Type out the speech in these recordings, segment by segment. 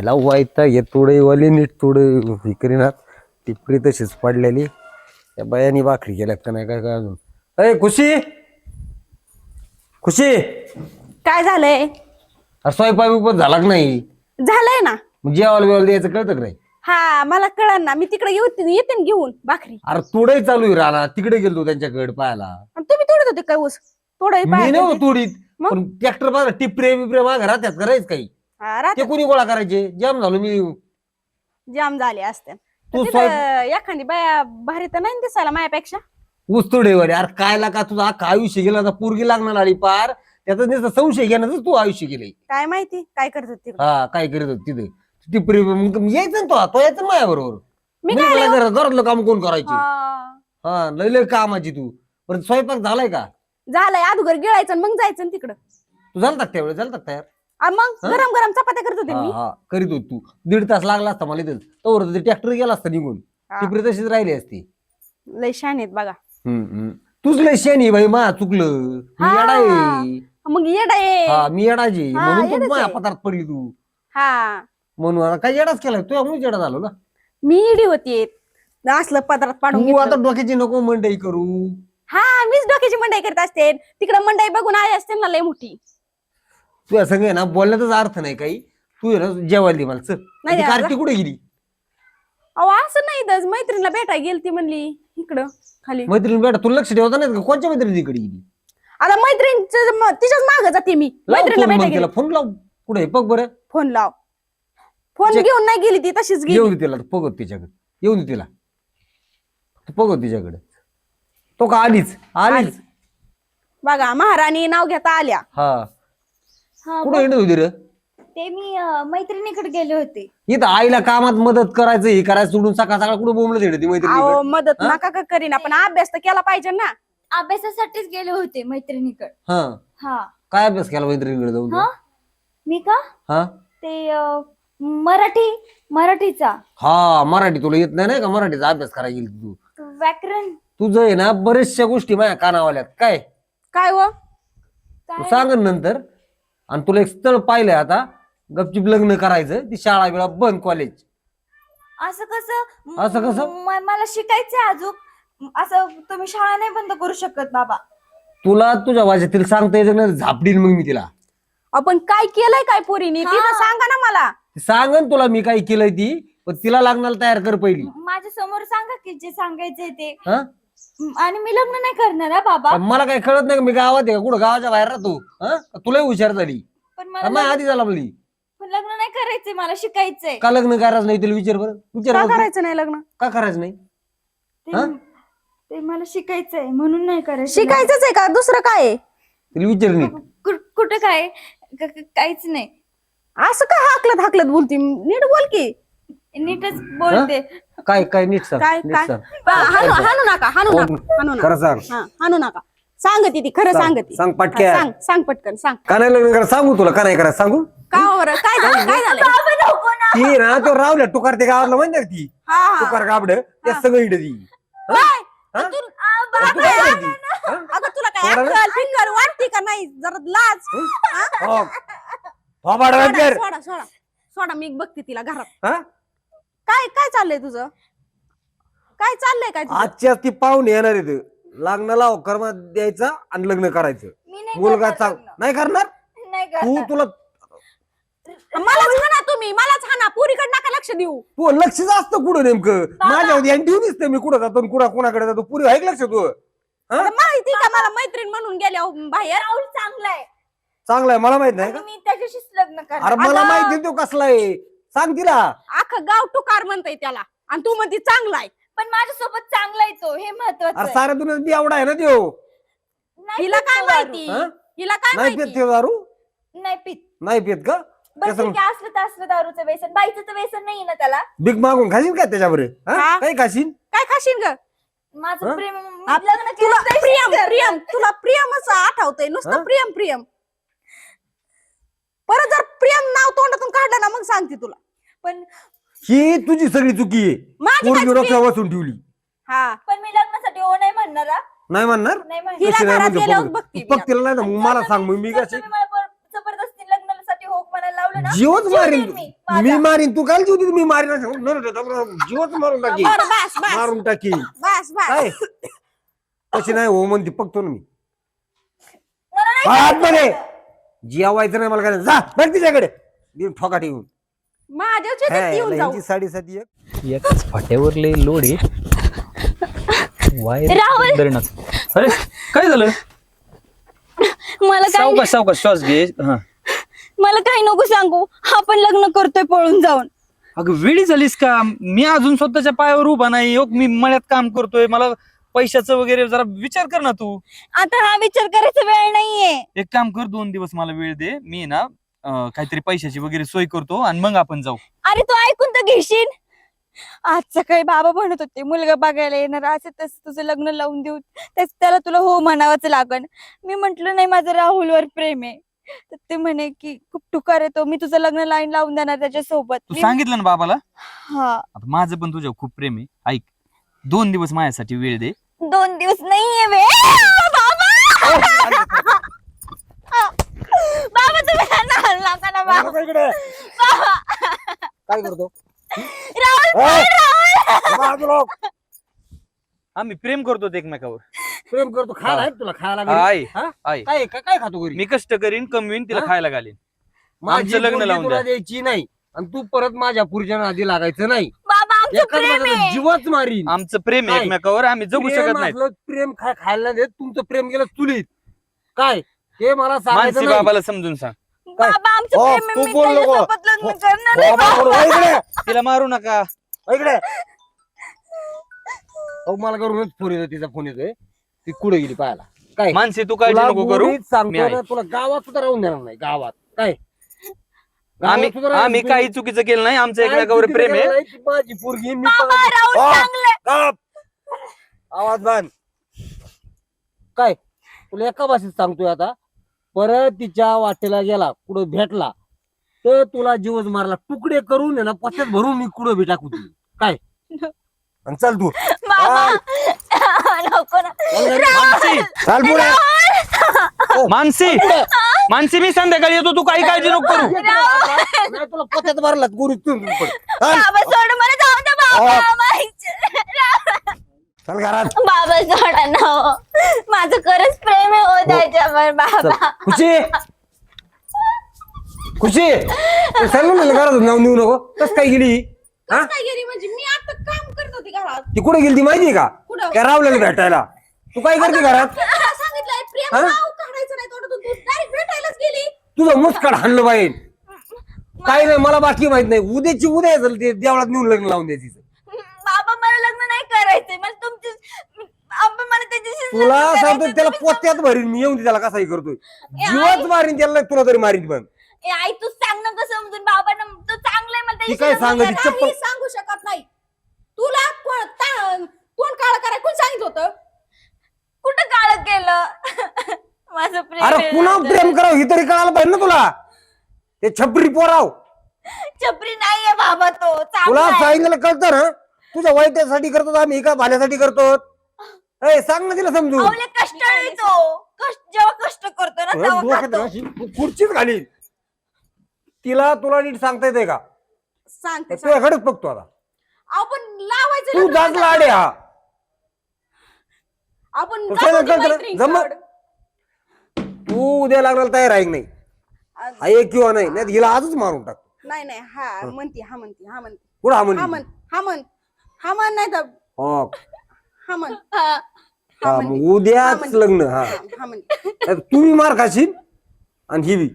ह्याला वाईट हे तुडे वाली नीट तुडे हे करीनात टिपरी तशीच पडलेली. त्या बायानी भाकरी केल्यात का नाही काय काय अजून? अय खुशी! खुशी! अरे काय झालंय? स्वयंपाक बिपाक झाला का नाही? झालंय ना. मग जेवायला बिवायला द्यायचं कळतं का नाही? हा मला कळन ना. मी तिकडे येते येते ना घेऊन भाकरी. अरे तुडे चालू आहे राहणार तिकडे गेलो त्यांच्याकडे पाहायला. आणि तुम्ही तोडत होते काय ऊस? तोडाय मी नव्हतो तुडीत. मग? पण ट्रॅक्टर बघा टिपरे बिपरे माग राहत्यात करायच काही? ते कोणी गोळा करायचे? जाम झालो मी. जाम झाले असते. तू तिथं एखादी बाया भारी तर नाही दिसायला माझ्यापेक्षा ऊस तुडेवाले अरे काय का तुझा अख्खा आयुष्य गेला? आता पोरगी लागणार आली पार. त्याचा नुसतं संशय घेण्याच तू आयुष्य गेले. काय माहिती? काय करत होते हा काय करीत होत तिथे? मग यायचं ना तो तो यायचं माझ्या बरोबर मी काय आले? हो? घरातलं काम कोण करायचे? हा. हा लय लय कामाची तू. पण स्वयंपाक झालाय का? झालंय अगोदर गिळायचं आणि मग जायचं ना तिकडं. तू झालता का त्यावेळेस? झालता का तयार? आ मग हा? गरम गरम चपात्या करत होते हा मी. हा करीत होत तू. दीड तास लागला असता मला इथं. तोवर ते ट्रॅक्टर गेला असता निघून. हा. टिपरी तशीच राहिली असती. लय शान आहेत बघा. हम्म, हम्म. तूच लय शेणी बाई मा चुकलं. मी हा. येडा आहे. मग येडा ये हा मी येडाची हा, म्हणून तू येडाच माझ्या आहे. पदार्थ पडली तू. हा. म्हणून आता काय येडाच केलाय? तू यामुळे येडा झालो ना. मी इडी होती. असलं पदरात पाडून तू घेतलं. आता डोक्याची नको मंडई करू. हा मीच डोक्याची मंडई करत असते. तिकडे मंडई बघून आली असते ना लय मोठी. तू संग आहे ना बोलण्याचाच अर्थ नाही काही. तू आहे ना जेवायला दे मला चल. नाही ती आता. कार्टी कुठे गेली? अहो असं नाही मैत्रिणीला भेटाय गेली ती म्हणली इकडं खाली. मैत्रीण बेटा तुला लक्ष ठेवता नाही का? कोणच्या मैत्रिणीकडे गेली? आता मैत्रिणीचं म- तिच्याच माग जाते मी. लाव मैत्रिणीला फोन मग तिला फोन लाव. कुठे बघ बरं. फोन लाव. फोन जे- घेऊन नाही गेली ती तशीच गेली. येऊन दे तिला बघत तिच्याकडे. येऊन दे तिला. तू बघत तिच्याकडे. तो का आलीच. आलीच. बघा महाराणी नाव घेता आल्या. हा. हा कुठे होती रे? ते मी अं, मैत्रिणीकडे गेले होते. इथं आईला कामात मदत करायचं हे करायचं सोडून सकाळ सकाळ कुठे बोंबलं ती अहो मैत्रिणी मदत हा? नका का करीना पण अभ्यास तर केला पाहिजे ना. अभ्यासासाठीच गेले होते मैत्रिणीकडे. हा. हा. काय अभ्यास केला मैत्रिणीकडे जाऊन तू? हा? मी का? हा? ते अं, मराठी मराठीचा. हा मराठी तुला येत नाही नाही का? मराठीचा अभ्यास करायला गेली तू. व्याकरण. तुझं आहे ना बरेचशा गोष्टी माझ्या कानावाल्यात. काय? काय हो? तू काय सांगन नंतर. आणि तुला एक स्थळ पाहिलंय आता गपचिप लग्न करायचं ती शाळा बिळा बंद कॉलेज असं कसं? असं कसं? म- मला शिकायचंय अजून. असं तुम्ही शाळा नाही बंद करू शकत बाबा. तुला तुझ्या भाषेतील सांगता येतं ना झापडील मग मी तिला. आपण काय केलंय काय पोरीनी? हा. तिथं सांगा ना मला. सांगन तुला मी काय केलंय ती पण तिला लागणार तयार कर पहिली. माझ्यासमोर सांगा की जे सांगायचंय ते. हा? आणि मी लग्न नाही करणार हा बाबा. मला काय कळत नाही का मी गावात आहे का? कुठं? गावाच्या बाहेर राहतो. हा? तुलाही हुशार झाली. पण मला मग लग्न- आधी झाला म्हणली पण लग्न नाही करायचंय मला शिकायचंय. का लग्न करायचं नाही तिला? विचार बरं. विचार का बरं. करायचं नाही लग्न? का करायचं नाही? ते हा? ते मला शिकायचंय म्हणून नाही करायचं. शिकायचंच आहे का? दुसरं काय आहे? तिला विचार नीट कु- कुठं काय? क- क- काहीच नाही. असं काय हाकलत हाकलत बोलती? नीट बोल की. नीटच बोलते. काय काय नीट सांग काय नीट काय? सांग. बा, हाणू हाणू नका हाणू हो, नका हाणू नका. खरं सांग. हा हाणू नका. सांगती ती खरं सांग, सांगती सांग पटक्या. हा, सांग सांग पटकन सांग. का नाही लग्न करा? सांगू तुला का नाही करा? सांगू? का बरं काय झालं काय झालं? ती ना तो रावल्या टुकार ते गावाला म्हणते ना ती? हा हा. टुकार गाबड त्या सगळं इड ती. काय? हा? तू- तू काय करती? हा? अगं तुला काय सोडा ना. अक्कल फिंगर वाटते का नाही? जरा लाज. हा? हो. सोडा. सोडा सोडा. सोडा मी बघते तिला घरात. हा? काय काय चाललंय तुझं? काय चाललंय काय तुझं? आजच्या ती पाहुणे येणार आहेत. लग्न लाव कर्म द्यायचा आणि लग्न करायचं. मी नाही मुलगा करणार चांग लग्न. नाही करणार? नाही तू करणार तुला मलाच हाना तुम्ही मलाच हाना. पुरीकडे नका लक्ष देऊ. तू लक्षच असतं कुठं नेमकं? माझ्या यांनी ठेवून दिसते मी कुठं जातो आणि कुणा कुणाकडे जातो. पुरी आहे का लक्ष तू. हा? आता माहिती का मला मैत्रीण म्हणून गेल्या बाहेर. राहुल चांगला आहे. चांगला आहे मला माहीत नाही आणि का? मी त्याच्याशीच लग्न अरे करणार मला आता- माहिती तो कसला आहे. सांग तिला. अख्खं गाव टुकार म्हणतय त्याला. आणि तू म्हणते चांगला आहे. पण माझ्यासोबत चांगला आहे तो. हे महत्वाचं अरे आहे. साऱ्या दुनिया एवढा आहे ना देव नाही हिला पित काय. माहिती? हा? हिला काय नाही पित माहिती ते दारू? नाही पित. नाही पित का? बरं कसं- ठीक आहे, असलं तर असलं दारूचं व्यसन. बाईचं तर व्यसन नाही ना त्याला. भीक मागून खाशील का त्याच्यावर हा? काही खाशील? काय खाशील ग? माझं हा? प्रेम लग्न तुला केलं प्रियम. प्रियम तुला प्रियमच आठवतंय. हा? नुसतं प्रियम प्रियम. परत जर प्रियम नाव तोंडातून काढलं ना मग सांगते तुला. पण ही तुझी सगळी चुकी आहे. माझी काय पोरगी चुकी? डोक्यावर बसून ठेवली. हा. पण मी लग्नासाठी हो नाही म्हणणार हा. नाही म्हणणार? नाही म्हणणार. हिला कशी नाही घरात म्हणजे गेल्यावर बघ. बघते बघ तिला नाही मग मला सांग मग मी जर कशी तुम्ही मला पर- जबरदस्ती लग्नासाठी होक म्हणायला लावलं ना जीवच जीव मारीन. देईन मी, तू. माझा. मी मारीन. तू काल जीव देते मी मारीन असं. नाही, नाही, नाही, जीवच मारून टाकी. बरं बस बस. मारून टाकी. बस बस. काय? तशी नाही हो म्हणते बघतो ना मी. मला नाही हात मध्ये. जेवायचं नाही मला काय जा बघ तिच्याकडे. दिन ठोका ठेवून. माझ्या शेतात येऊन जाऊ. यांची साडेसाती एक. एकाच फाट्यावर लय लोड आहे. वायर राहुल! धरणच अरे काय झालं? मला काय सावकाश सावकाश श्वास घे. हा. मला काही नको सांगू. आपण लग्न करतोय पळून जाऊन. अगं वेळी झालीस का? मी अजून स्वतःच्या पायावर उभा नाही. हो, मी मळ्यात काम करतोय. मला पैशाचं वगैरे जरा विचार कर ना तू. आता हा विचार करायचा वेळ नाहीये. एक काम कर दोन दिवस मला वेळ दे. मी ना अं, काहीतरी पैशाची वगैरे सोय करतो आणि मग आपण जाऊ. अरे तू ऐकून तर घेशील. आज सकाळी बाबा म्हणत होते मुलगा बघायला येणार असं तसं तुझं लग्न लावून देऊ. त्याच त्याला तुला हो म्हणावंच लागन. मी म्हंटल नाही माझं राहुलवर प्रेम आहे. तर ते म्हणे की खूप टुकार येतो मी तुझं लग्न लाईन लावून देणार त्याच्यासोबत. तू मी- सांगितलं ना बाबाला? हा. आता माझं पण तुझ्यावर खूप प्रेम आहे. ऐक. दोन दिवस माझ्यासाठी वेळ दे. दोन दिवस नाहीये वे बाबा! बाबा तुम्ही त्यांना हल्ला का ना बाबा बघ इकडे. बाबा. काय करतो? राहुल. आम्ही प्रेम करतो एकमेकावर. प्रेम करतो. खायला आहे तुला? खायला घरी? आहे हा? आहे काय खातो घरी? मी कष्ट करीन कमवीन तिला हा? खायला घालीन. माझी आमचं लग्न पोरगी लावून तुला द्या. द्यायची नाही. आणि तू परत माझ्या पुरुषांना आधी लागायचं नाही. एखाद प्रेम आहे. जीवच मारीन. आमचं प्रेम आहे काय? एकमेकावर आम्ही जगू प्रेम शकत नाही. असलं प्रेम खा खायला नाही देत तुमचं प्रेम गेलं चुलीत. काय? ते मला सांगायचं मानसी नाही. बाबाला समजून सांग. काय? बाबा आमचं हो, प्रेम आहे. तू मी बोल नको. त्याच्यासोबत लग्न हो, करणार आहे बाबा, बाबा. हो, इकडे. तिला मारू नका. हो, इकडे. अहो, मला करूनच फोन येतो तिचा फोन येतोय. ती कुठे गेली पाहायला? काय? मानसी तू काळजी तुला नको करू. मुलीच मी सांगतो आहे. ना तुला गावात सुद्धा राहून देणार नाही गावात. काय? आम्ही आम्ही काही चुकीचं केलं नाही आमचं. एकमेकावर प्रेम आहे. माझी पोरगी मी बाबा पण- राहुल हो, चांगलं गप. आवाज बांध काय? तुला एका भाषेत सांगतोय आता. परत तिच्या वाटेला गेला कुठं भेटला तर तुला जीवच मारला. तुकडे करून आहे ना पश्चात भरून मी कुठं बी टाकू काय? आणि चल तू. बाबा नको ना. मानसी. चाल पुढे मानसी. मानसी मी संध्याकाळी येतो तू काही काळजी नको करू. नाही तुला पत्यात गुरु तू पण. चल. बाबा सोड मला जाऊ दे बाबा. माहिती- चल घरात. बाबा सोडा ना हो. माझं खरंच प्रेम आहे हो त्याच्यावर बाबा. खुशी. खुशी. सांगू ना घरात नाव नेऊ नको. कस काय गेली हा? काय गेली म्हणजे? मी आता काम करत होते घरात. ती कुठे गेली ती माहितीये का? कुठं? त्या रावल्याला भेटायला. तू काय करते घरात? तुला सांगितलंय प्रेम हा? नाव काढायचं नाही तोंडातून तू डायरेक्ट भेटायलाच गेली तुझं मुस्काड हाणलं पाहिजे काय नाही मला बाकी माहीत नाही. उद्याची उद्या झालं ते देवळात नेऊन लग्न लावून द्यायचं बाबा मला लग्न नाही करायचंय. मला तुमची आपण मला त्याच्याशी तुला सांगतो त्याला तुम्ही पोत्यात भरीन मी. येऊन त्याला कसाही करतोय. जीवाच मारीन त्याला नाही तुला तरी मारीन पण. ए, आई तू सांग ना कसं समजून. बाबा ना तो चांगला आहे मला ती त्याच्याशी काय लग्न सांगत करायचं. चप्पल काही सांगू शकत नाही. तुला कोण ता- तोंड काळ कराय कोण सांगितलं होतं? कुठं काळ केलं? माझं प्रेम अरे पुन्हा. प्रेम करावं ही तरी कळायला पाहिजे ना तुला ते छपरी पोराव छपरी नाहीये बाबा तो तुला चांगला आहे. सांगितलं कळतं ना तुझ्या वाईटासाठी करतो आम्ही हे का भाल्यासाठी करतो ए सांग ना तिला अवले कष्ट आहे तो कष्ट जेव्हा कष्ट करतो ना तुला तेव्हा डोक्यात खातो. अशी खुर्चीच घाली तिला तुला नीट सांगता येते का सांगते सांगते. तुझ्याकडेच बघतो आता आपण लावायचं तू आता. लाडे हा आपण जाऊ दे. जमत? तू उद्या लागणार तयार आहे की नाही? आज- आहे किंवा नाही नाही हिला आजच मारून टाक. नाही नाही हा म्हणती हा म्हणती हा म्हणती. कुठं हा हा म्हणजे म्हण हा म्हण हा म्हण नाही तर हा. हा म्हण. हा. हा, म्हणते. उद्याच म्हणते. लग्न हा. हा म्हणते नाही तर तुम्ही मार खाशील आणि ही बी.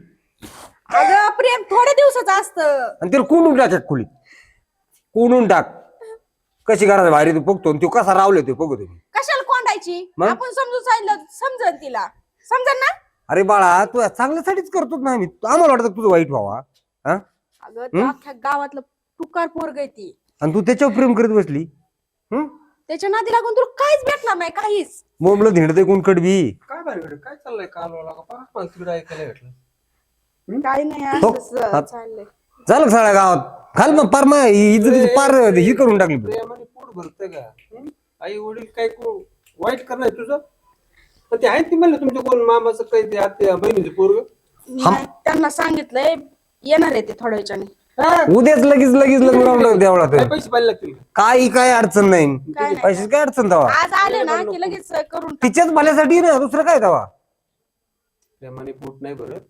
अगं प्रेम थोड्या दिवसाचं असतं. आणि तिला कोंडून टाक एक खोलीत. कोंडून टाक. कशी घरात बाहेर तू बघतो आणि तो कसा रावले ते बघतो मी. कशाला कोंडायची? मग? आपण समजून सांगितलं समजन तिला. समजन ना? अरे बाळा तू चांगल्यासाठीच करतोच ना आम्ही. आम्हाला वाटतं तुझं वाईट व्हावा. हा? अगं त्या अख्ख्या गावातलं टुकार पोरग आहे ती. आणि तू त्याच्यावर प्रेम करीत बसली? हं? त्याच्या नादी लागून तुला काहीच भेटणार नाही काहीच. मोमलं धिंडते कोण कडबी काय भानगड काय चाललंय कालवाला का परत मला तिकडे ऐकायला भेटलं. काही नाही हो, असंच. चाललंय. झालं सगळ्या गावात? खाल मग पार इज्जतीची पार ही करून टाकली. तू. प्रेमाने पोट भरतं का? आई वडील काय को- वाईट करणार तुझं? पण ते आहेत ती म्हणलं तुमच्या कोण मामाचं काही ते आत्या बहिणीचं पोरग? नाही, त्यांना सांगितलंय येणार आहे ते थोड्या वेळाने. हा, उद्याच लगेच लगेच लग्न लावून देवळा काय पैसे पाहिजे लागतील का? काही काय अडचण नाही. काय नाही. पैशाची काय अडचण तवा आज आले ना की लगेच करून. तिच्याच भल्यासाठी ना दुसरं काय तवा प्रेमाने पोट नाही भरत.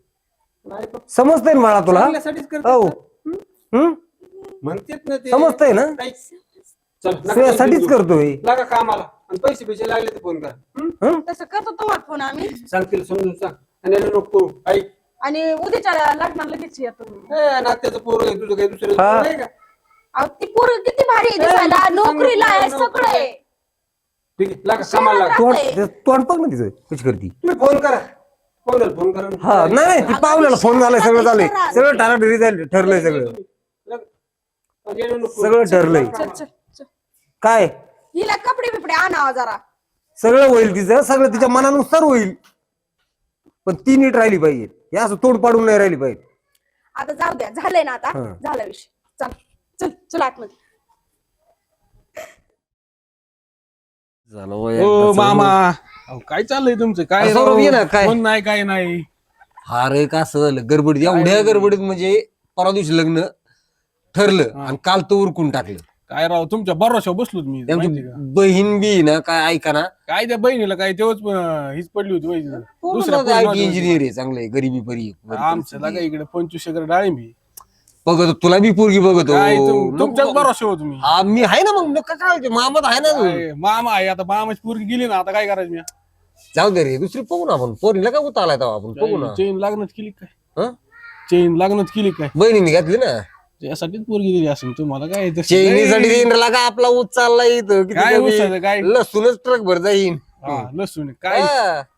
नाही पण समजतंय ना बाळा तुला? चांगल्यासाठीच करतात हो. ना. हम्म म्हणतेत ना ते. समजतंय ना? चल नका घेऊ. करतोय. लागा कामाला. पैसे पैसे लागले तर फोन करा हं? हं? तसं करतो तुम्हाला फोन आम्ही सांगतील समजून सांग आणि याला नको करू ऐक आणि उद्याच्या लग्नाला लगेच येतो ए, नात्याचं पोर आहे तुझं काही दुसरं हा. नाही का अहो, ती पोरं किती भारी आहे दिसायला नोकरीला आहे सगळं आहे ठीक आहे लागा कामाला लागा तोंड ते तोंड बघ ना तिचं कशी करती तुम्ही फोन करा कोणाला फोन करा हा नाही नाही ती पावलेला फोन झालाय सगळं झालंय सगळं झालं ठरलंय सगळं लागा. येणं नको. सगळं ठरलंय चल चल चल काय हिला कपडे बिपडे आणावा जरा. सगळं होईल तिचं सगळं तिच्या मनानुसार होईल. पण ती नीट राहिली पाहिजे. हे असं तोड पाडून नाही राहिली पाहिजे. आता जाऊ द्या. झालंय ना आता? हं. झाला विषय. चल चल चल आतमध्ये. झालं ओ मामा. अहो, काय चाललंय तुमचं? काय असं राव? ये ना, काय? नाही काय नाही. हा रे का असं झालं गडबडीत एवढ्या गडबडीत म्हणजे परवा दिवशी लग्न ठरलं आणि काल तो उरकून टाकलं. काय राव तुमच्या भरोशा बसलो मी का? बहीण बी ना काय ऐका ना. काय त्या बहिणीला काय तेव्हाच अं, हीच पडली होती वैद्य. दुसऱ्या पोरीला होती. इंजिनियर आहे चांगलं गरीबी परी आमचं लागा इकडे पंचवीस एकर डाळिंबी बघतो तुला बी पोरगी बघतो. काय तुम- तुमच्याच भरोसा हो तुम्ही हा, मी आहे ना मग नका काय मामत आहे ना तू. काय, मामा आहे आता मामाची पोरगी गेली ना आता काय करायचं मी? जाऊ दे रे दुसरी बघू ना आपण. पोरीला का उतारलाय आलाय तेव्हा आपण बघू ना. चेन लागणच केली काय? हं? चेन लागणच केली काय? बहिणीने घातली ना? त्यासाठीच पोरगी दिली असेल तुम्हाला काय तसं चैनीसाठी. इंद्रला का आपला ऊस चाललाय इथं? किती काय कमी? ऊसाचं काय? लसूणच ट्रक भर जाईन. हा, लसूण काय.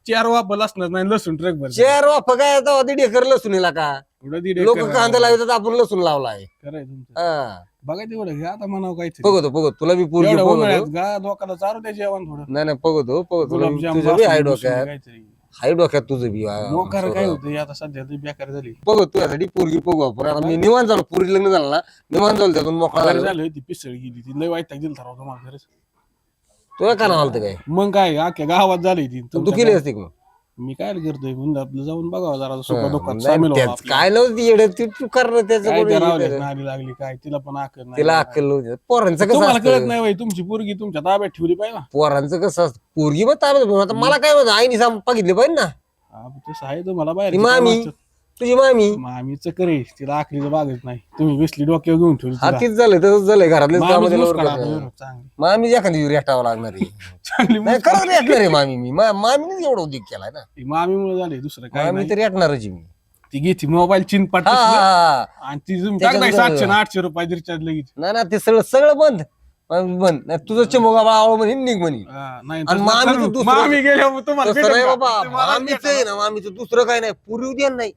चार वापर असणार नाही लसूण ट्रक भर चार वाफ काय तेव्हा दीड एकर लसूणीला का? एवढं दीड लोक एकर कांदा लावतात आपण लसूण लावलाय. खरंय तुमचं. हा. बघा तेवढं घ्या आता म्हणावं काय बघतो बघतो. तुला बी पोरगी एवढ्या बघतो. उन्हाळ्यात गा लोकांना चारू द्या जेवण थोडं. नाही नाही बघतो बघतो. तुला बी- गुलाबजाम बी बासुंदी, डोक्यात. काहीतरी. हाय डोक्यात तुझं बी. मोकार काय होतं हे आता सध्या ती बेकार झाली. बघतो तुझ्यासाठी पोरगी बघू आपण. आता मी निवांत झालो. पोरी लग्न झालं ना निवांत झालं त्यातून मोकळा बरं झालो. झालं ती पिसळ गेली. ती लय वाईट दिल ठरवतो मला खरंच. तुला का नाव आलं काय? मग काय अख्ख्या गावात झाली ती. तू केली. असते का मग? मी काय करतोय म्हणलं आपलं जाऊन बघावं जरा सुख दुःखात सामील व्हावं त्याच आपलं. काय नव्हती येडं ती तू कर ना त्याचं काय कोणी त्या रावल्यात कर. नादी लागली काय? तिला पण आकल नाही. तिला अक्कल नव्हती. पोरांचं कसं तुम्हाला कळत असतं नाही बाई तुमची पोरगी तुमच्या ताब्यात ठेवली पाहिजे ना पोरांचं कसं असतं? पोरगी मग ताब्यात आता मला काय म्हणत आईने सांग बघितले पाहिजे ना. हा, तसं आहे तुम्हाला बाहेर ती मामी तुझी मामी? मामीचं करे तिला आखलीचं बागच नाही. तुम्ही बसली डोक्यावर घेऊन ठेवली हा तिला. तीच झालं तसंच झालंय घरातलेच काम मामीच. चांगली. मामी एखादी रेटावं लागणार आहे. चांगली नाही खरंच रेटणार आहे मामी मी. मा- मामीनेच एवढा उद्योग केलाय ना. मामी मुळे झाले दुसरं काय मामी नाही. तर रेटणारच आहे मी. ती घेते मोबाईल चिन पाठ हा, हा. आणि ती तुम्ही त्याच्यात टाकताय बरोबर. सातशे ना आठशे रुपये रिचार्ज लगेच. नाही ना ते सगळं सगळं बंद. मामी बंद. नाही तुझं चिमोगा बाळा म्हणे निघ म्हणे. हा, नाही आणि तसं मामीचं करू. दुसरं- मामी गेल्यावर तुम्हाला तसं नाही भेटेल का? बाबा तुम्हाला मामीच भेटेल. आहे ना मामीचं दुसरं काय नाही पूर्वी ध्यान नाही.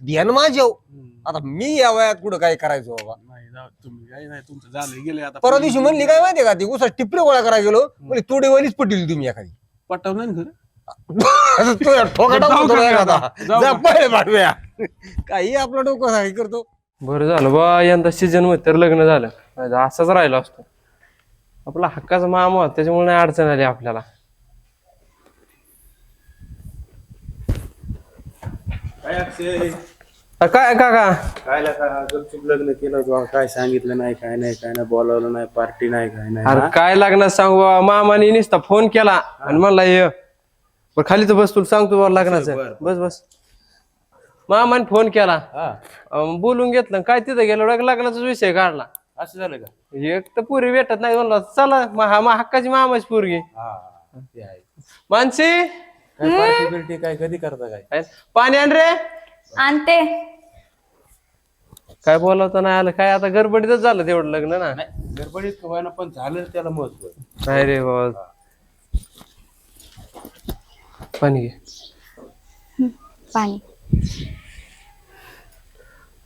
ध्यान माझ्या हम्म. आता मी या वयात कुठं काय करायचो बाबा? नाही जाऊ, तुम्ही काय नाही तुमचं झालं गेले आता. परवा दिवशी म्हणली काय माहितीये का ती? उसात टिपरे गोळा करायला गेलो. म्हणजे तोडेवालीच पटेल तुम्ही एखादी. पटवलं ना खरं? असं तुझ्या ठोका जाऊ टाकून का तुला मी एखादा. आता? जाऊ जा का? पहिले पाठवूया काही आपलं डोकं हे करतो. बरं झालं बा यंदा सीझनमध्ये तर लग्न झालं. असाच राहिलो असतो. आपला हक्काचा मामा होता, त्याच्यामुळे नाही अडचण आली आपल्याला. काय काका? काय का गपचूप लग्न केलं काय सांगितलं नाही काय नाही काय नाही बोलावलं नाही पार्टी नाही काय नाही अरे काय लागणार सांगू बा मामाने नुसता फोन केला आणि म्हणला ये. बरं खाली तर बस तुला सांगतो बा लग्नाचं. बस बस. मामाने फोन केला. अं, बोलून घेतलं काय तिथं गेलो? लग- लग्नाचाच विषय काढला. असं झालं का? एक तर पुरी भेटत नाही म्हणलं चला मा- हा मा- हक्काची मामाची पोरगी. हा ते आहे. मानसी? काय पार्टी बिर्टी काय कधी करता काय? काय? पाणी आण रे. आणते. काय बोलावता नाही आलं. काय आता गडबडीतच झालं तेवढं लग्न ना. गडबडीत का व्हायना पण झालं त्याला महत्त्व. नाही रे बाबा. पाणी घे. पाणी.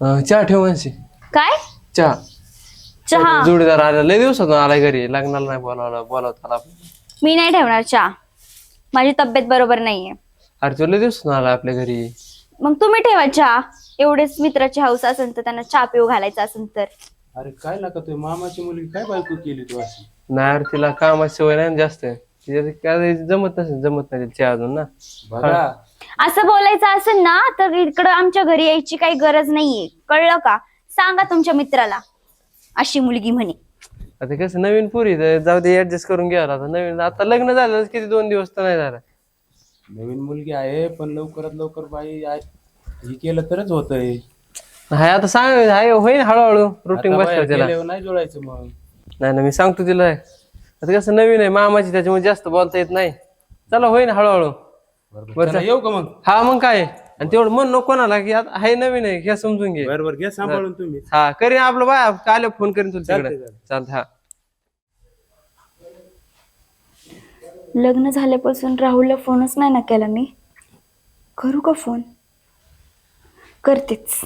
अं, चहा ठेव मानसी. काय? चहा. चहा. जोडीदार आला. लय दिवसातून आलाय घरी. लग्नाला नाही बोलावलं बोलावता आला मी नाही ठेवणार चहा. माझी तब्येत बरोबर नाहीये. अरे तो लय दिवसातून आला आपल्या घरी? मग तुम्ही ठेवा चहा. एवढेच मित्राची हौस असेल तर त्यांना चहा पिऊ घालायचा असेल तर. अरे काय लागा तुझ्या मामाची मुलगी काय बायको केली तू अशी? नाही अरे तिला कामाची सवय नाही ना जास्त. तिच्या काय जमत नसेल जमत नाही तिला चहा अजून ना. बघा. असं बोलायचं असेल ना तर इकडं आमच्या घरी यायची काही गरज नाहीये. कळलं का? सांगा तुमच्या मित्राला. अशी मुलगी म्हणे. आता कसं नवीन पुरी जाऊ दे ऍडजस्ट करून घ्यावं आता नवीन आता लग्न झालं किती दोन दिवस तर नाही झालं. नवीन मुलगी आहे पण लवकरात लवकर बाई आहे. हे केलं तरच होतंय. हाय आता सांग हाय होईन हळूहळू रुटीन बसलं गेल्यावर नाही जोडायचं मग. नाही ना मी सांगतो तिला. आता कसं नवीन आहे मामाची त्याच्यामुळे जास्त बोलता येत नाही. चला होईन हळूहळू. बरं चल. येऊ का मग? हा मग काय? आणि तेवढं मन नको कोणाला की आता हाय नवीन आहे घ्या समजून घे. बरोबर घ्या सांभाळून तुम्ही. हा करीन आपलं बाय काल फोन करीन तुला चालतंय, तिकडे. चालतं हा. लग्न झाल्यापासून राहुलला फोनच नाही ना केला मी. करू का फोन? करतेच.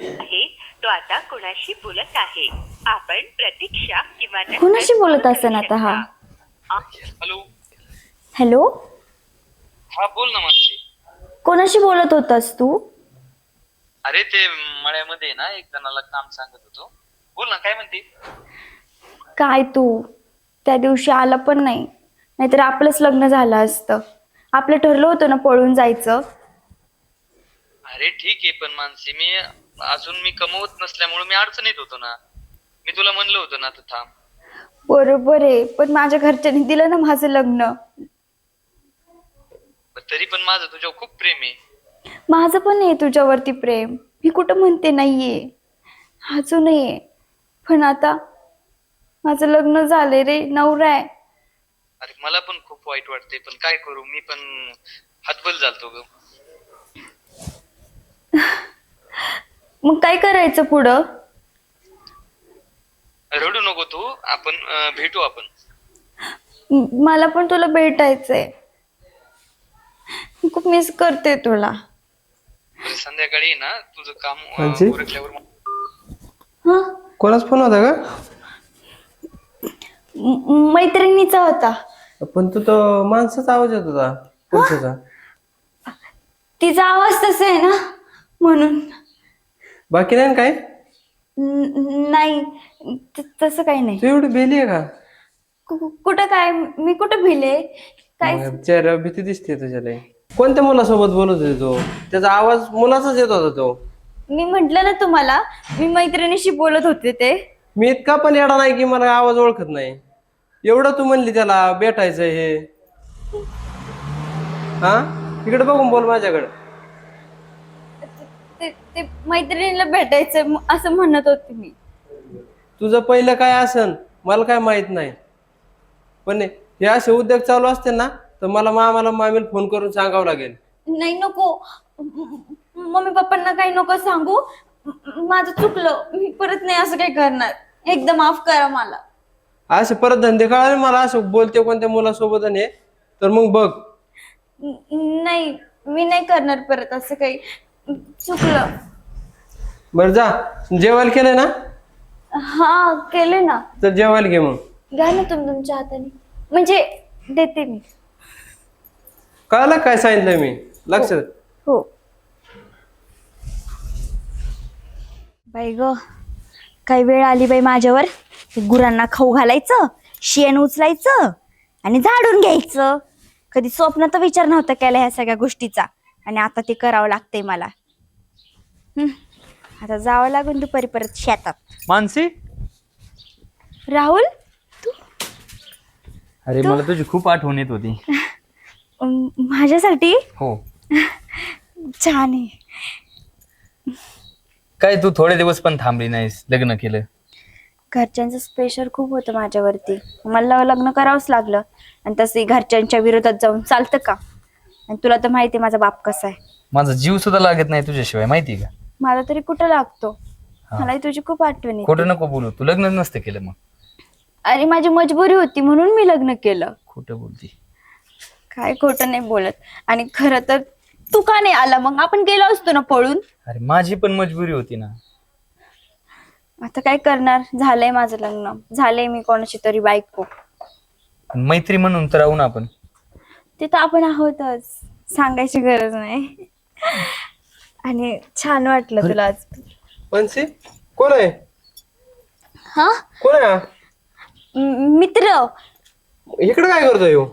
आहे तो आता कोणाशी बोलत आहे. आपण प्रतीक्षा किंवा नंतर कोणाशी बोलत असेल आता हा? शकता. हॅलो. हॅलो? हा बोल ना मानसी कोणाशी बोलत होतास तू? अरे ते मळ्यामध्ये ना एक जणाला काम सांगत होतो. बोल ना काय म्हणते? काय तू? त्या दिवशी आला पण नाही. नाहीतर आपलंच लग्न झालं असतं. आपलं ठरलं होतं ना पळून जायचं. अरे ठीक आहे पण मानसी मी अजून मी कमवत नसल्यामुळे मी अडचणीत होतो ना. मी तुला म्हणलं होतं ना आता थांब. बरोबर आहे. पण माझ्या घरच्यांनी दिलं ना माझं लग्न. पण तरी पण माझं तुझ्यावर खूप प्रेम आहे. माझं पण आहे तुझ्यावरती प्रेम. मी कुठं म्हणते नाहीये. अजूनही आहे पण आता माझं लग्न झालंय रे नवरा आहे. अरे मला पण खूप वाईट वाटते पण काय करू? मी पण हतबल झालतो ग. मग काय करायचं पुढं? रडू नको तू. आपण अं, भेटू आपण. मला पण तुला भेटायचंय. खूप मिस करते तुला. बरं, संध्याकाळी ना तुझं काम अं, मानसी? उरकल्यावर हा? कोणाच फोन होता का म- मैत्रिणीचा होता. पण तू तो माणसाचा आवाज येत होता. पुरुषाचा तिचा आवाज तसा आहे ना म्हणून. बाकी नाही ना काय न- नाही. त- तसं काही नाही. तू एवढी बेली आहे का? कुठं काय? मी कुठं भिले काय मग चेहऱ्यावर भीती दिसते तुझ्याला. कोणत्या मुलासोबत बोलत होते तो? त्याचा आवाज मुलाचाच येत होता तो. मी म्हंटल ना तुम्हाला मी मैत्रिणीशी बोलत होते ते. मी इतका पण येडा नाही की मला आवाज ओळखत नाही. एवढं तू म्हणली त्याला भेटायचं हे. हा? इकडे बघून बोल माझ्याकडे. ते ते मैत्रिणीला भेटायचं म- असं म्हणत होते मी. तुझं पहिलं काय असन? मला काय माहीत नाही. पण हे असे उद्योग चालू असते ना तर मला मामाला मामीला फोन करून सांगावं लागेल. नाही नको. मम्मी पप्पांना काही नको सांगू. म- माझं चुकलं. मी परत नाही असं काही करणार. एकदा माफ करा मला. असे परत धंदे कळाले मला असं बोलते कोणत्या मुलासोबत आणि हे, तर मग बघ. न- नाही मी नाही करणार परत असं काही. चुकलं. बर जा. जेवायला केलंय ना? हा केले ना. तर जेवायला घे मग. घ्या ना तुम्ही तुमच्या हाताने. म्हणजे देते मी. कळालं काय सांगितलं मी? लक्षात हो. बाई ग काही वेळ आली बाई माझ्यावर. ते गुरांना खाऊ घालायचं शेण उचलायचं आणि झाडून घ्यायचं. कधी स्वप्न तर विचार नव्हता केला ह्या सगळ्या गोष्टीचा. आणि आता ते करावं लागतंय मला. हम्म. आता जावं लागून दुपारी परत शेतात. मानसी? राहुल? अरे मला तुझी खूप आठवण येत होती. माझ्यासाठी? हो. छान आहे. काय तू थोडे दिवस पण थांबली नाहीस लग्न केलं? घरच्यांचं प्रेशर खूप होतं माझ्यावरती. मला लग्न करावंच लागलं. आणि तसंही घरच्यांच्या विरोधात जाऊन चालतं का? आणि तुला तर माहिती आहे माझा बाप कसा आहे. माझा जीव सुद्धा लागत नाही तुझ्याशिवाय माहिती का? मला तरी कुठं लागतो? हा. मलाही तुझी खूप आठवण येते. खोटं नको बोलू तू. लग्न नसतं केलं मग. आणि माझी मजबुरी होती म्हणून मी लग्न केलं. खोटं बोलती. काय खोटं नाही बोलत. आणि खरं तर तू का नाही आला मग? आपण गेलो असतो ना पळून? अरे माझी पण मजबुरी होती ना. आता काय करणार? झालंय माझं लग्न. झालंय मी कोणाची तरी बायको. पण मैत्री म्हणून तर राहू ना आपण. ते तर आपण आहोतच. सांगायची गरज नाही. आणि छान वाटलं तुला आज. मनसी कोण आहे? हा? कोण आहे हा? म- मित्र. इकडे काय करतोय ह्यो?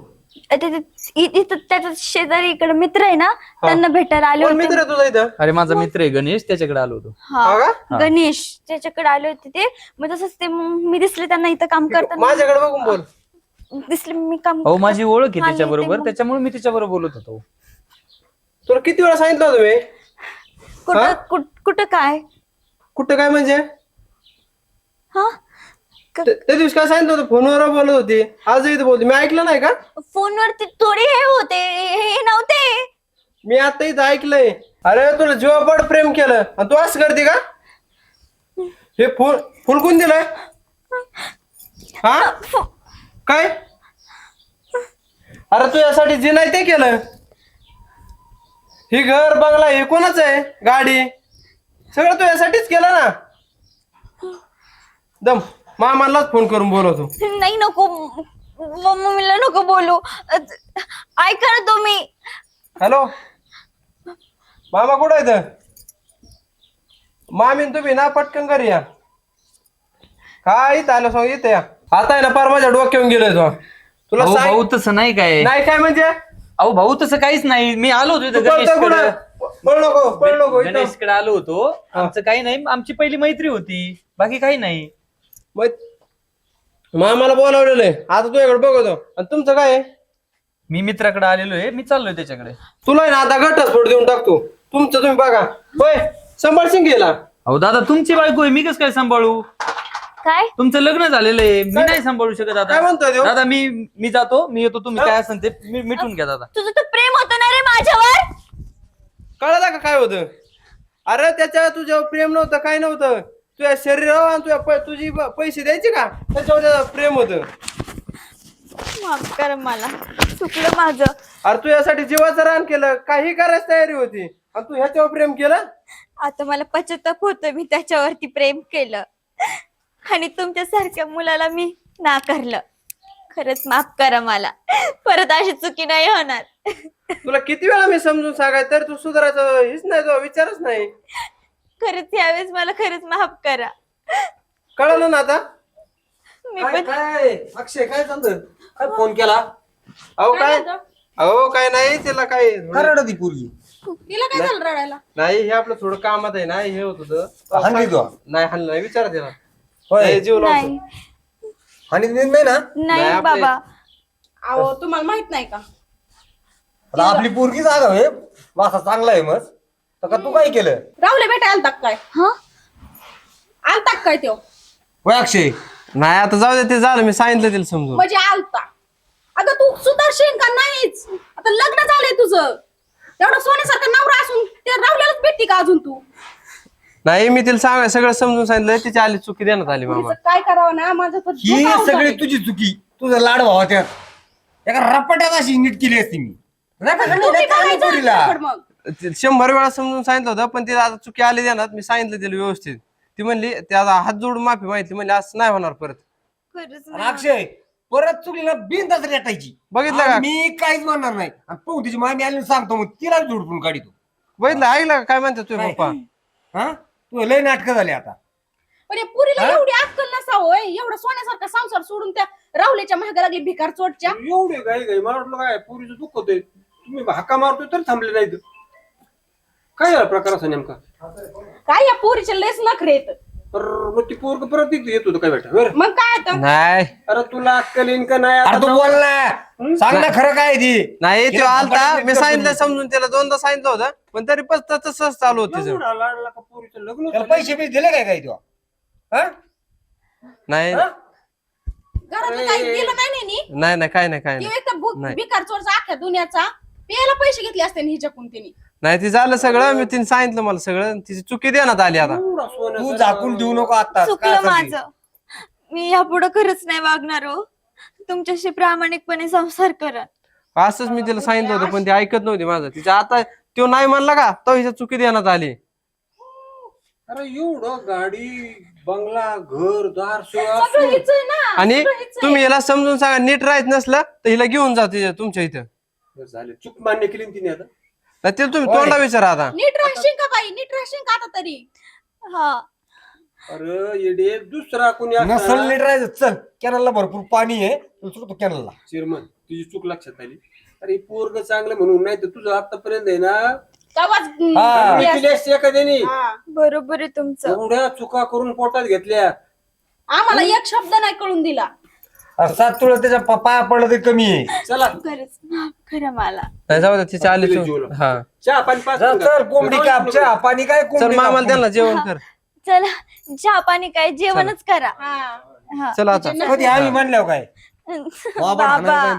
ते- ते- इ- इथं त्याचा शेजारी इकडे मित्र आहे ना त्यांना भेटायला आले कोण होते. मित्र आहे तुझा इथं? अरे माझा मित्र आहे गणेश त्याच्याकडे आलो होतो. हा. हा का? गणेश त्याच्याकडे आले होते ते. मग तसंच ते मग मी दिसले त्यांना इथं काम करताना. माझ्याकडे बघून बोल. दिसले मी काम अहो माझी ओळख आहे हा, त्याच्या बरोबर येते मग. त्याच्यामुळे मी तिच्याबरोबर बोलत होतो. तुला किती वेळा सांगितलं होतं मी? कुठं कुठ- कुठं काय? कुठं काय म्हणजे? हा? त्या त्या दिवशी काय सांगितलं होतं? फोनवर बोलत होती. आज इथं बोलते. मी ऐकलं नाही का? फोनवरती थोडी हे होते. हे नव्हते. मी आता इथं ऐकलंय. अरे तुला जीवापड प्रेम केलं. आणि तू असं करते का? हे फुल फुल कोण दिलंय? हा? काय? अरे तू यासाठी जे नाही ते केलं. हे घर बंगला हे कोणाच आहे? गाडी. सगळं तू यासाठीच केलं ना? दम. मामालाच फोन करून बोलवतो. नाही नको. म- मम्मीला नको बोलू. अ- ऐका ना तुम्ही. हॅलो? मामा कुठं आहे मामी न तुम्ही ना पटकन घरी या. काय इथं आलं सांग इथे या. आता आहे ना पार माझ्या डोक्यावरून गेलोय तो. तुला भाऊ सांग तसं नाही काय. नाही काय म्हणजे? अहो भाऊ तसं काहीच नाही. मी आलो होतो तू इथं पळतोय कुठं? पळ नको पळ नको इथं. गणेशकडे आलो होतो. आमचं काही नाही. आमची पहिली मैत्री होती. बाकी काही नाही. मग मामाला बोलावलेलं आहे. आता तुझ्याकडे बघतो. आणि तुमचं काय आहे? मी मित्राकडे आलेलो आहे. मी चाललोय त्याच्याकडे. तुला आहे ना आता घटस्फोट देऊन टाकतो. तुमचं तुम्ही बघा. होय सांभाळशील गेला अहो दादा तुमची बायको आहे. मी कसं काय सांभाळू? काय? तुमचं लग्न झालेलं आहे. मी नाही सांभाळू शकत काय दादा म्हणतोय देव? दादा मी मी जातो. मी येतो. तुम्ही काय असेल ते मी मिटून घ्या दादा. तुझं तर प्रेम होतं ना रे माझ्यावर? कळलं का काय होतं? अरे त्याच्या तुझ्यावर प्रेम नव्हतं काय नव्हतं? तुझ्या शरीरावर आणि तुझ्या पै- तुझी पैसे द्यायचे का? त्याच्यावर त्याचं प्रेम होतं. माफ कर मला. चुकलं माझं. अरे तू यासाठी जीवाचं रान केलं. काही करायची तयारी होती. आणि तू ह्याच्यावर प्रेम केलं? आता मला पश्चाताप होतोय मी त्याच्यावरती प्रेम केलं. आणि तुमच्यासारख्या मुलाला मी नाकारलं. खरंच माफ करा मला. परत अशी चुकी नाही होणार. तुला किती वेळा मी समजून सांगाय तर तू सुधारायचं हेच नाही तुझा विचारच नाही. खरंच यावेळेस मला खरंच माफ करा. कळलं ना आता मी काय पण काय? अक्षय काय चालतं काय फोन केला? अहो काय अहो काय नाही तिला काय रडत ती पोरगी. तिला काय झालं रडायला? नाही हे आपलं थोडं कामात आहे ना हे होत होतं. हाणली तू? नाही हाणलं नाही विचार तिला. होय. नाही, जीव लावतो. नाही. आणि नाही ना? नाही, नाही आपले- बाबा. अहो तुम्हाला माहीत नाही का? आता आपली पोरगी जागा आहे. मासा चांगला आहे मग. तर का तू काय केलं? राहुले बेटा आलता का काय? हा? आलता का काय त्यो? होय अक्षय? नाही आता जाऊ दे ते झालं मी सांगितलं तिला समजून. म्हणजे आलता. अगं तू सुदर्शन का नाहीच? आता लग्न झालंय तुझं. एवढं सोन्यासारखं नवरा असून ते राहुल्यालाच भेटती का अजून तू? नाही मी तिला सांग सगळं समजून सांगितलं तिची आली चुकी देण्यात आली मामा. काय करावं ना? माझं तर ही डोकं अवघड सगळी. तुझी चुकी. तुझं लाड भावा त्यात एका रपाट्यात अशी नीट केली असती मी. तुम्ही पोरीला? आमच्याकडं मग. ती शंभर वेळा समजून सांगितलं होतं पण तिला आता चुकी आली देणार मी सांगितलं तिला व्यवस्थित. ती म्हणली ते आता हात जोडून माफी माहिती म्हणली असं नाही होणार परत. खरंच आणि नाही. अक्षय परत चुकीला बिनताच रेटायची. बघितलं का? आणि मी काहीच म्हणणार नाही. आणि पाहू तिची मामी आली सांगतो मग तिला जोडपून काढितो बघितलं ऐकलं का? काय म्हणतात तुझे काय? पप्पा? हा? तू लय नाटक झाले आता. पण या पुरीला हा? एवढी अक्कल नसावं होय. एवढा सोन्यासारखा संसार सोडून त्या राहुल्याच्या महागा लागली भिकार चोटच्या एवढे गाई गाई मला वाटलं काय पुरीचं दुःख होतंय. तुम्ही हाका मारतोय तर थांबले नाहीत. काय झाला प्रकार असा नेमका? काय या पोरीचे लेस नखरे येत तर मग ती पोरग परत इथं येत होतं काय बेटा बरं. मग काय आता? नाही. अरे तुला अक्कल येईन का नाही? अरे आता तू जाऊ- बोल ना. सांग ना खरं काय आहे ती? नाही तो आलता. मी सांगितलं समजून त्याला दोनदा सांगितलं होतं पण तरी पण तसंच चालू होत तिचं एवढा लाडला का पोरीचं लग्न त्याला? पैसे पैसे दिले काय काय तू? हा? नाही. हा? घरातलं काही दिलं नाही नी नाही नाही काय नाही काय ती नाही. एक तर भूक नाही. भिकार चोरचा अख्ख्या दुनियाचा. प्यायला पैसे घेतले असते हिच्याकून तिने नाही ती झालं सगळं. मी तिने सांगितलं मला सगळं. तिची चुकी देण्यात आली आता. तू झाकून देऊ नको आता. चुकलं माझं. मी यापुढे खरंच नाही वागणार हो. तुमच्याशी प्रामाणिकपणे संसार करा असंच मी तिला सांगितलं होतं पण ती ऐकत नव्हती माझं. तिच्या आता तो नाही म्हणला का? तो हिच्या चुकी देण्यात आली. अरे एवढं गाडी बंगला घर दार सगळं सोळा हिच आहे ना. आणि सगळं हिचं आहे. तुम्ही याला समजून सांगा नीट राहत नसलं तर हिला घेऊन जा तिच्या- तुमच्या इथं. झाले. चूक मान्य केली ना तिने आता? नाही तिला तुम्ही. तोंडा विचारा आता. नीट राहशील का बाई? नीट राहशील का आता तरी? हा. अरे येडे दुसरा कोणी असता नसल नीट राहायचं. चल कॅनलला भरपूर पाणी आहे. तू चुकतो कॅनलला. चेअरमन तुझी चूक लक्षात आली? अरे पोरग चांगलं म्हणून नाही तर तुझं आतापर्यंत आहे ना? तेव्हाच हम्म, हा. मी मी असं- केली असती एखाद्याने. हा. बरोबर आहे तुमचं. एवढ्या चुका करून पोटात घेतल्या. आम्हाला एक शब्द नाही कळून दिला. सात तुला त्याच्या पा- पाया पडलं तरी कमी आहे. चला. खरंच. माफ करा मला. नाही जाऊ दे तिच्या आली तू. हा. चहा पाणी पाच चल चल कोंबडी काप चहा पाणी काय चल कोंबडी. मामाला त्यांना जेवण कर. चला चहा पाणी काय जेवणच करा. हा. हा. चल आता. कधी आम्ही म्हणल्यावर काय? बाबा